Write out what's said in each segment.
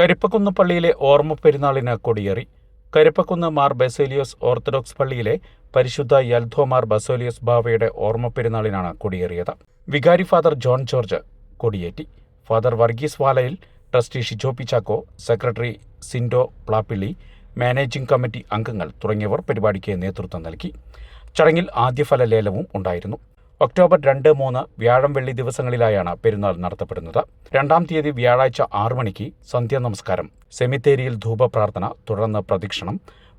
കരിപ്പക്കുന്ന് പള്ളിയിലെ ഓർമ്മ പെരുന്നാളിന് കൊടിയേറി. കരിപ്പക്കുന്ന് മാർ ബസേലിയോസ് ഓർത്തഡോക്സ് പള്ളിയിലെ പരിശുദ്ധ യൽധോ മാർ ബസേലിയോസ് ബാവയുടെ ഓർമ്മ പെരുന്നാളിനാണ് കൊടിയേറിയത്. വികാരി father John George കൊടിയേറ്റി. Father Varghese Valayil trustee Shijo Pichako secretary Sindo Plappilly managing committee അംഗങ്ങൾ തുടങ്ങിയവർ പരിപാടിക്ക് നേതൃത്വം നൽകി. ചടങ്ങിൽ ആദ്യഫല ലേലവും ഉണ്ടായിരുന്നു. ഒക്ടോബർ രണ്ട് മൂന്ന് വ്യാഴം വെള്ളി ദിവസങ്ങളിലായാണ് പെരുന്നാൾ നടത്തപ്പെടുന്നത്. രണ്ടാം തീയതി വ്യാഴാഴ്ച ആറു മണിക്ക് സന്ധ്യാ നമസ്കാരം. സെമിത്തേരിയിൽ ധൂപപ്രാർത്ഥന തുടർന്ന് പ്രദക്ഷിണം.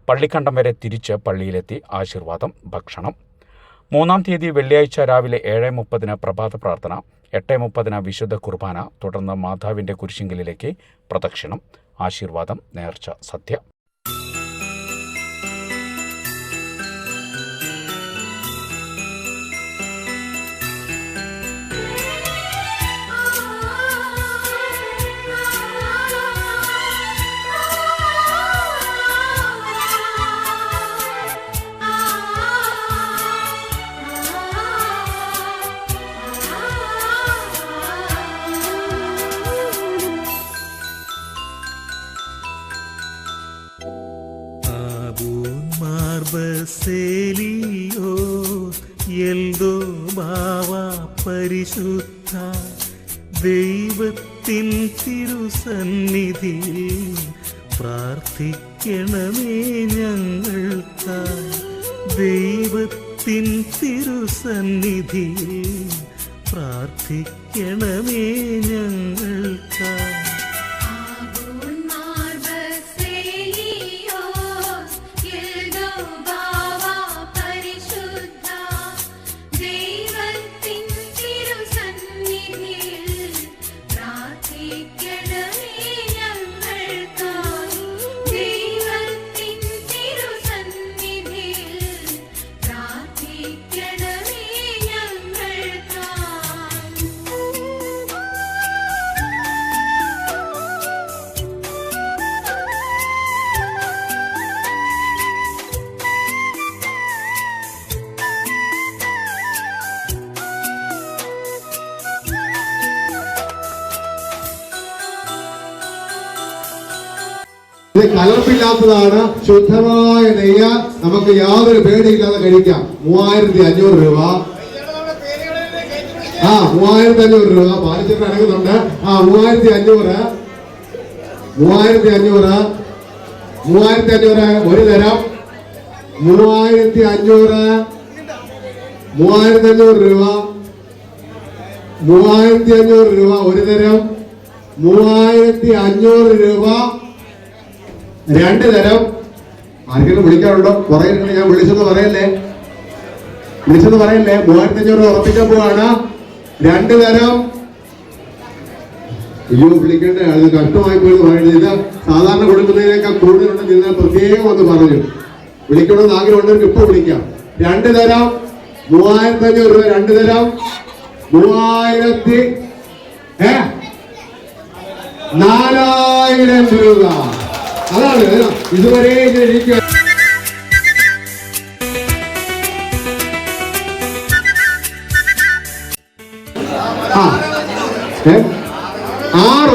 പള്ളിക്കണ്ടം വരെ തിരിച്ച് പള്ളിയിലെത്തി ആശീർവാദം ഭക്ഷണം. മൂന്നാം തീയതി വെള്ളിയാഴ്ച രാവിലെ ഏഴ് മുപ്പതിന് പ്രഭാത പ്രാർത്ഥന എട്ട് മുപ്പതിന് വിശുദ്ധ കുർബാന തുടർന്ന് മാതാവിന്റെ കുരിശിങ്കലിലേക്ക് പ്രദക്ഷിണം ആശീർവാദം നേർച്ച സദ്യ. ആബൂൻ മാർബസേലിയോ എൽദോ ബാവ പരിശുദ്ധ ദൈവത്തിൻ തിരുസന്നിധിയിൽ പ്രാർത്ഥിക്കണമേ ഞങ്ങൾക്കായി ദൈവത്തിൻ തിരുസന്നിധിയിൽ പ്രാർത്ഥിക്കണമേ ഞങ്ങൾക്കായി പ്രാർത്ഥിക്കണമേ കലർപ്പില്ലാത്തതാണ് ശുദ്ധമായ നെയ്യ. നമുക്ക് യാതൊരു പേടിയില്ലാതെ കഴിക്കാം. മൂവായിരത്തി അഞ്ഞൂറ് രൂപ. ആ മൂവായിരത്തി അഞ്ഞൂറ് രൂപ. പാലിച്ചിട്ട് അടങ്ങുന്നുണ്ട് ആ മൂവായിരത്തി അഞ്ഞൂറ് മൂവായിരത്തി അഞ്ഞൂറ് മൂവായിരത്തി അഞ്ഞൂറ് ഒരു തരം. മൂവായിരത്തി അഞ്ഞൂറ് മൂവായിരത്തി അഞ്ഞൂറ് രൂപ. മൂവായിരത്തി അഞ്ഞൂറ് രൂപ ഒരു തരം. മൂവായിരത്തി അഞ്ഞൂറ് രൂപ. രണ്ട് തരം ആർക്കെങ്കിലും വിളിക്കാറുണ്ടോ? കുറെ ഞാൻ വിളിച്ചെന്ന് പറയല്ലേ? വിളിച്ചെന്ന് പറയല്ലേ? മൂവായിരത്തി അഞ്ഞൂറ് ഉറപ്പിക്കാൻ പോവാണ്. രണ്ട് തരം അയ്യോ വിളിക്കേണ്ട? അത് കഷ്ടമായി പോയി പറയുന്നത്. ഇത് സാധാരണ കൊടുക്കുന്നതിനേക്കാൾ കൂടുതലുണ്ടെന്ന് ഞാൻ പ്രത്യേകം ഒന്ന് പറഞ്ഞു. വിളിക്കണമെന്ന് ആഗ്രഹമുണ്ടെങ്കിൽ ഇപ്പൊ വിളിക്കാം. രണ്ട് തരം മൂവായിരത്തി അഞ്ഞൂറ് രൂപ രണ്ട് തരം മൂവായിരത്തി നാലായിരം രൂപ. അതാണ് ഇതുവരെ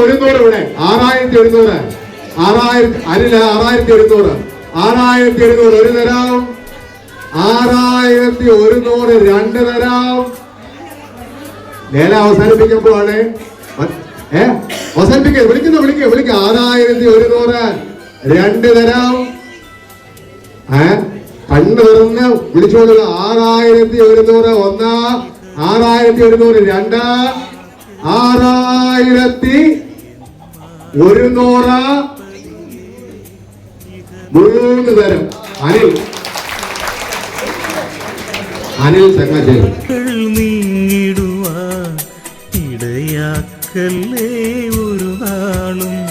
ഒരുന്നൂറ് ഇവിടെ. ആറായിരത്തി ഒരുന്നൂറ്. ആറായിരത്തി അല്ല ആറായിരത്തി ഒരുന്നൂറ്. ആറായിരത്തി ഒരുന്നൂറ് ഒരു തരാം. ആറായിരത്തി ഒരുന്നൂറ് രണ്ട് തരാം. നേരെ അവസാനിപ്പിക്കുമ്പോഴാണ്. ഏ? അവസാനിപ്പിക്കുക വിളിക്കുന്നു വിളിക്കുക വിളിക്കുക ആറായിരത്തി ഒരുന്നൂറ്. രണ്ട് തരാം. ഏ? പണ്ട് തുറന്ന് വിളിച്ചോളുക ആറായിരത്തി ഒരുന്നൂറ് ഒന്ന് ആറായിരത്തി ഒരുന്നൂറ് രണ്ട് ആറായിരത്തി ഒരുന്നൂറ്. മൂന്ന് തരം. അനിൽ. അനിൽ ചങ്ങാശ്ശേരി ഇടയാക്കല്ലേ ഒരു നാളും?